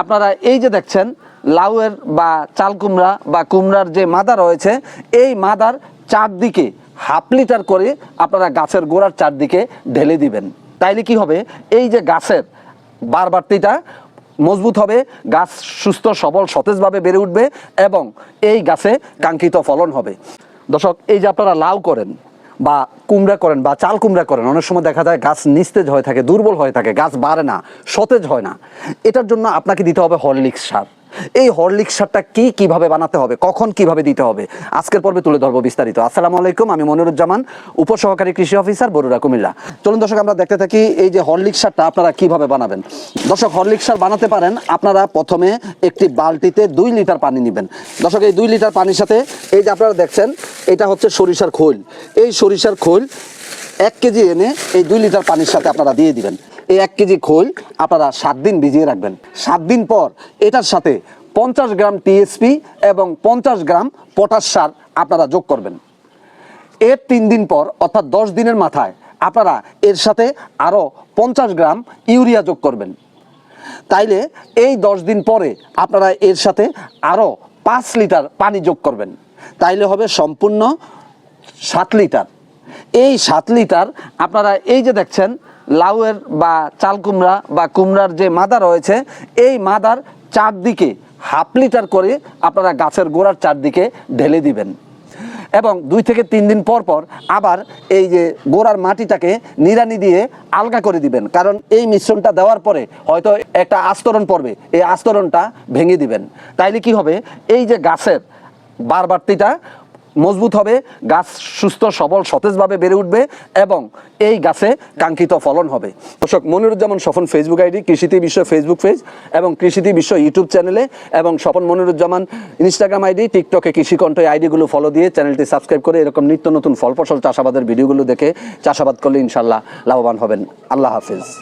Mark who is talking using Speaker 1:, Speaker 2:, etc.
Speaker 1: আপনারা এই যে দেখছেন, লাউয়ের বা চাল কুমড়া বা কুমড়ার যে মাদা রয়েছে, এই মাদার চারদিকে হাফ লিটার করে আপনারা গাছের গোড়ার চারদিকে ঢেলে দিবেন। তাইলে কি হবে? এই যে গাছের বারবারটিটা মজবুত হবে, গাছ সুস্থ, সবল, সতেজভাবে বেড়ে উঠবে এবং এই গাছে কাঙ্ক্ষিত ফলন হবে। দর্শক, এই যে আপনারা লাউ করেন বা কুমড়া করেন বা চাল কুমড়া করেন, অনেক সময় দেখা যায় গাছ নিস্তেজ হয়ে থাকে, দুর্বল হয়ে থাকে, গাছ বাড়ে না, সতেজ হয় না। এটার জন্য আপনাকে দিতে হবে হরলিক্স সার। এই হরলিক্স সারটা কি কীভাবে বানাতে হবে? কখন কীভাবে দিতে হবে? আজকের পর্বে তুলে ধরবো বিস্তারিত। আসসালামু আলাইকুম, আমি মনিরুজ্জামান, উপসহকারী কৃষি অফিসার বরুড়া, কুমিল্লা। চলুন দর্শক, আমরা দেখতে থাকি এই যে হরলিক্স সারটা আপনারা কীভাবে বানাবেন। দর্শক, হরলিক্স সার বানাতে পারেন, আপনারা প্রথমে একটি বালতিতে দুই লিটার পানি নেবেন। দর্শক, এই দুই লিটার পানির সাথে এই যে আপনারা দেখছেন, এটা হচ্ছে সরিষার খোল। এই সরিষার খোল এক কেজি এনে এই দুই লিটার পানির সাথে আপনারা দিয়ে দিবেন। এই এক কেজি খোল আপনারা সাত দিন ভিজিয়ে রাখবেন। সাত দিন পর এটার সাথে পঞ্চাশ গ্রাম টিএসপি এবং পঞ্চাশ গ্রাম পটাশ সার আপনারা যোগ করবেন। এর তিন দিন পর অর্থাৎ দশ দিনের মাথায় আপনারা এর সাথে আরও পঞ্চাশ গ্রাম ইউরিয়া যোগ করবেন। তাইলে এই দশ দিন পরে আপনারা এর সাথে আরও পাঁচ লিটার পানি যোগ করবেন। তাইলে হবে সম্পূর্ণ সাত লিটার। এই সাত লিটার আপনারা এই যে দেখছেন লাউয়ের বা চাল কুমড়া বা কুমড়ার যে মাদা রয়েছে, এই মাদার চারদিকে হাফ লিটার করে আপনারা গাছের গোড়ার চারদিকে ঢেলে দিবেন। এবং দুই থেকে তিন দিন পর পর আবার এই যে গোড়ার মাটিটাকে নিড়ানি দিয়ে আলগা করে দিবেন। কারণ এই মিশ্রণটা দেওয়ার পরে হয়তো একটা আস্তরণ পড়বে, এই আস্তরণটা ভেঙে দিবেন। তাইলে কি হবে? এই যে গাছের বারবারটিটা মজবুত হবে, গাছ সুস্থ, সবল, সতেজভাবে বেড়ে উঠবে এবং এই গাছে কাঙ্ক্ষিত ফলন হবে। দর্শক, মনিরুজ্জামান স্বপন ফেসবুক আইডি, কৃষিতে বিশ্ব ফেসবুক পেজ এবং কৃষিতে বিশ্ব ইউটিউব চ্যানেলে এবং স্বপন মনিরুজ্জামান ইনস্টাগ্রাম আইডি টিকটকে কৃষিকণ্ঠ আইডিগুলো ফলো দিয়ে চ্যানেলটি সাবস্ক্রাইব করে এরকম নিত্য নতুন ফল ফসল চাষাবাদের ভিডিওগুলো দেখে চাষাবাদ করলে ইনশাল্লাহ লাভবান হবেন। আল্লাহ হাফিজ।